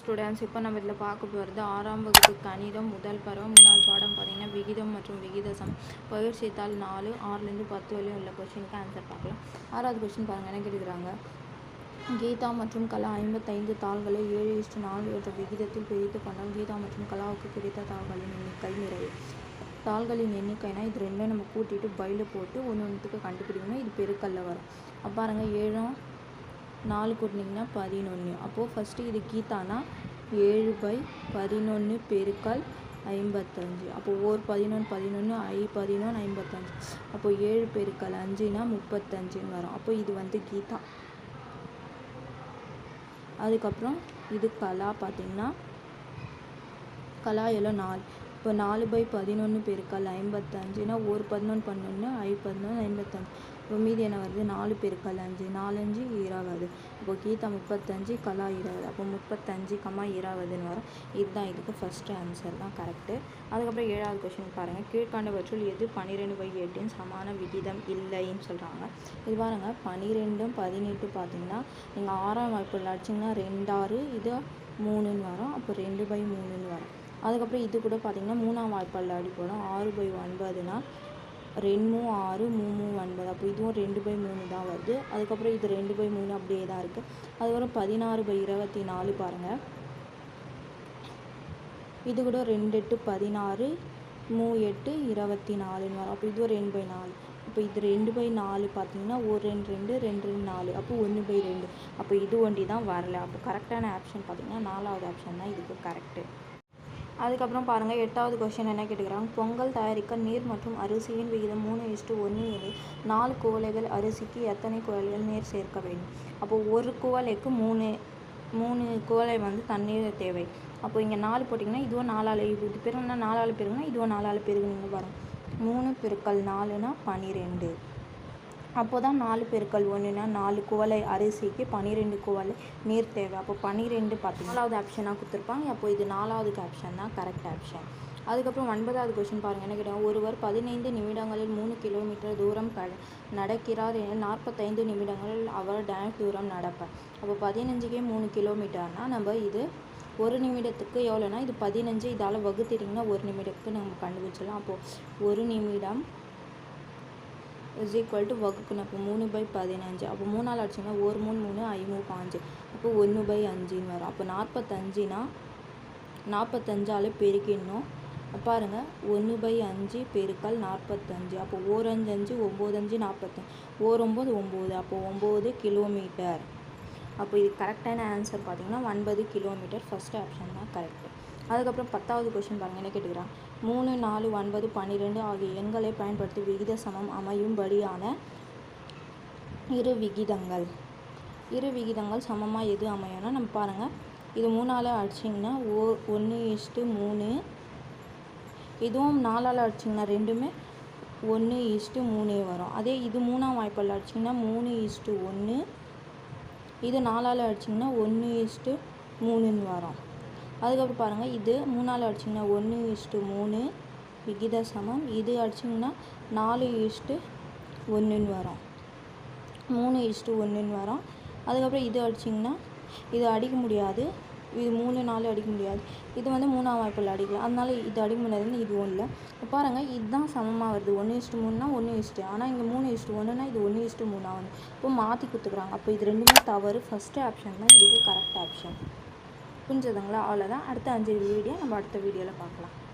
Students இப்போ நம்ம இதில் பார்க்க போகிறது ஆறாம் வகுப்பு கணிதம் முதல் பருவம். மூணாவது பாடம் பார்த்தீங்கன்னா விகிதம் மற்றும் விகிதசம். பயிர் நாலு ஆறுலேருந்து பத்து வரையும் உள்ள கொஷினுக்கு ஆன்சர் பார்க்கலாம். ஆறாவது கொஷின் பாருங்கள் என்ன கேட்குறாங்க கீதா மற்றும் கலா ஐம்பத்தைந்து தாள்களை ஏழு இஸ்டு நாலு என்ற விகிதத்தில் பிரித்து கொண்டால் கீதா மற்றும் கலாவுக்கு கிடைத்த தாள்களின் எண்ணிக்கை நிறைவு. தாள்களின் எண்ணிக்கைனா இது ரெண்டும் நம்ம கூட்டிட்டு பைல போட்டு ஒன்று ஒன்றுத்துக்கு கண்டுபிடிக்கணும். இது பெருக்கல்ல வரும். அப்போ பாருங்க ஏழும் நாலு கூட்டினீங்கன்னா பதினொன்று அப்போது ஃபஸ்ட்டு இது கீத்தானா ஏழு பை பதினொன்று பெருக்கல் ஐம்பத்தஞ்சு. அப்போ ஓர் பதினொன்று பதினொன்று ஐ பதினொன்று ஐம்பத்தஞ்சு. அப்போ ஏழு பெருக்கல் அஞ்சுனா முப்பத்தஞ்சுன்னு வரும். அப்போ இது வந்து கீதா. அதுக்கப்புறம் இது கலா பார்த்தீங்கன்னா கலா எல்லாம் நாலு. இப்போ நாலு பை பதினொன்று பெருக்கல் ஐம்பத்தஞ்சுனா ஒரு பதினொன்று பதினொன்று ஐ பதினொன்று ஐம்பத்தஞ்சு. இப்போ மீதி என்ன வருது? நாலு பெருக்கல் அஞ்சு. நாலஞ்சு இருபது. இப்போ கீதா முப்பத்தஞ்சு கலா இருபது. அப்போ முப்பத்தஞ்சு கம்மா இருபதுன்னு வரும். இதுதான் இதுக்கு ஃபஸ்ட்டு ஆன்சர் தான் கரெக்டு அதுக்கப்புறம் ஏழாவது கொஷின் பாருங்கள் கீழ்கண்டவற்றுள் எது பன்னிரெண்டு பை எட்டின் சமான விகிதம் இல்லைன்னு சொல்கிறாங்க இது பாருங்கள் பன்னிரெண்டும் பதினெட்டு பார்த்தீங்கன்னா நீங்கள் ஆறாம் வாய்ப்பில் அடிச்சிங்கன்னா ரெண்டாறு இது மூணுன்னு வரும். அப்போ ரெண்டு பை மூணுன்னு வரும். அதுக்கப்புறம் இது கூட பார்த்திங்கன்னா மூணாம் வாய்ப்பால் அடி போடும் ஆறு பை ஒன்பதுனா ரெண்டு ஆறு மூணு ஒன்பது. அப்போ இதுவும் ரெண்டு பை மூணு தான் வருது. அதுக்கப்புறம் இது ரெண்டு பை மூணு அப்படியே தான் இருக்குது அதுக்கப்புறம் பதினாறு பை இருபத்தி நாலு பாருங்கள் இது கூட ரெண்டு எட்டு பதினாறு மூ எட்டு இருபத்தி நாலுன்னு வரும். அப்போ இதுவும் ரெண்டு பை நாலு. அப்போ இது ரெண்டு பை நாலு பார்த்தீங்கன்னா ஒரு ரெண்டு ரெண்டு ரெண்டு ரெண்டு நாலு. அப்போ ஒன்று பை ரெண்டு. அப்போ இது ஒண்டி தான் வரல. அப்போ கரெக்டான ஆப்ஷன் பார்த்தீங்கன்னா நாலாவது ஆப்ஷன் தான் இதுக்கு கரெக்டு அதுக்கப்புறம் பாருங்கள் எட்டாவது கொஷின் என்ன கேட்டுக்கிறாங்க? பொங்கல் தயாரிக்க நீர் மற்றும் அரிசியின் விகிதம் மூணு இஸ்டு ஒன்று எனில் நாலு குவளைகள் அரிசிக்கு எத்தனை குவளைகள் நீர் சேர்க்க வேண்டும்? அப்போ ஒரு குவளைக்கு மூணு மூணு குவளை வந்து தண்ணீர் தேவை. அப்போ இங்கே நாலு போட்டிங்கன்னா இதுவும் நாலாள் இது பேருன்னா நாலாள் பேருங்கன்னா இதுவும் நாலாள் பெருகுனீங்க வரும் மூணு பெருக்கல் நாலுனா பன்னிரெண்டு அப்போ தான் நாலு பெருக்கல் ஒன்றுனா நாலு குவளை அரிசிக்கு பன்னிரெண்டு குவளை நீர் தேவை. அப்போ பன்னிரெண்டு பத்து நாலாவது ஆப்ஷனாக கொடுத்துருப்பாங்க. அப்போ இது நாலாவது ஆப்ஷன் தான் கரெக்ட் ஆப்ஷன் அதுக்கப்புறம் ஒன்பதாவது கொஷின் பாருங்கள் என்ன கேட்டால் ஒருவர் பதினைந்து நிமிடங்களில் மூணு கிலோமீட்டர் தூரம் க நடக்கிறார் எனில் நாற்பத்தைந்து நிமிடங்களில் அவர் டேஷ் தூரம் நடப்பார். அப்போ பதினஞ்சுக்கே மூணு கிலோமீட்டர்னால் நம்ம இது ஒரு நிமிடத்துக்கு எவ்வளோனா இது பதினஞ்சு இதால் வகுத்திட்டிங்கன்னா ஒரு நிமிடத்துக்கு நம்ம கண்டுபிடிச்சிடலாம். அப்போது ஒரு நிமிடம் இஸ் ஈக்குவல் டு வகுக்கணும். அப்போ மூணு பை பதினஞ்சு. அப்போ மூணால் அடிச்சிங்கன்னா ஒரு மூணு மூணு ஐமூ பாஞ்சு. அப்போ ஒன்று பை அஞ்சுன்னு வரும். அப்போ நாற்பத்தஞ்சுனா நாற்பத்தஞ்சால் பெருக்கிடணும். பாருங்கள் ஒன்று பை அஞ்சு பெருக்கால் நாற்பத்தஞ்சு. அப்போ ஓர் அஞ்சு அஞ்சு ஒம்பது அஞ்சு நாற்பத்தஞ்சு. ஓர் ஒம்பது ஒம்பது. அப்போ ஒம்பது கிலோமீட்டர் அப்போ இது கரெக்டான ஆன்சர் பார்த்திங்கன்னா ஒன்பது கிலோமீட்டர் ஃபஸ்ட்டு ஆப்ஷன் தான் கரெக்டு அதுக்கப்புறம் பத்தாவது கொஷின் பாருங்கள் என்ன கேட்டுக்கிறான்? மூணு நாலு ஒன்பது பன்னிரெண்டு ஆகிய எண்களை பயன்படுத்தி விகித சமம் அமையும்படியான இரு விகிதங்கள். இரு விகிதங்கள் சமமாக எது அமையும்னா நம்ம பாருங்கள் இது மூணால் அடிச்சிங்கன்னா ஓ ஒன்று இஷ்டு மூணு. இதுவும் நாலால் அடிச்சிங்கன்னா ரெண்டுமே ஒன்று இஷ்டு மூணே வரும். அதே இது மூணாம் வாய்ப்பால் அடிச்சிங்கன்னா மூணு இஷ்டு ஒன்று இது நாலால் அடிச்சிங்கன்னா ஒன்று இஸ்ட்டு மூணுன்னு வரும். அதுக்கப்புறம் பாருங்கள் இது மூணால் அடிச்சிங்கன்னா ஒன்று இஸ்ட்டு மூணு விகித சமம். இது அடிச்சிங்கன்னா நாலு இஸ்ட்டு ஒன்றுன்னு வரும். மூணு இஸ்ட்டு ஒன்றுன்னு வரும். அதுக்கப்புறம் இது அடிச்சிங்கன்னா இது அடிக்க முடியாது. இது மூணு நாலு அடிக்க முடியாது. இது வந்து மூணாம் வாய்ப்பில் அடிக்கலாம். அதனால இது அடிக்க முடியாதுன்னு இதுவும் இல்லை இப்போ பாருங்கள் இதுதான் சமமாக வருது. ஒன்று இஸ்ட்டு மூணுனா ஒன்று இஸ்ட்டு ஆனால் இங்கே மூணு இஸ்ட்டு ஒன்றுனா இது ஒன்று இஸ்ட்டு மூணாக வந்து. இப்போ மாற்றி கொடுத்துக்குறாங்க அப்போ இது ரெண்டுமே தவறு. ஃபஸ்ட்டு ஆப்ஷன் தான் இதுக்கு கரெக்ட் ஆப்ஷன் புரிஞ்சதுங்களா? அவ்வளோதான் அடுத்த அஞ்சு வீடியோ நம்ம அடுத்த வீடியோவில் பார்க்கலாம்.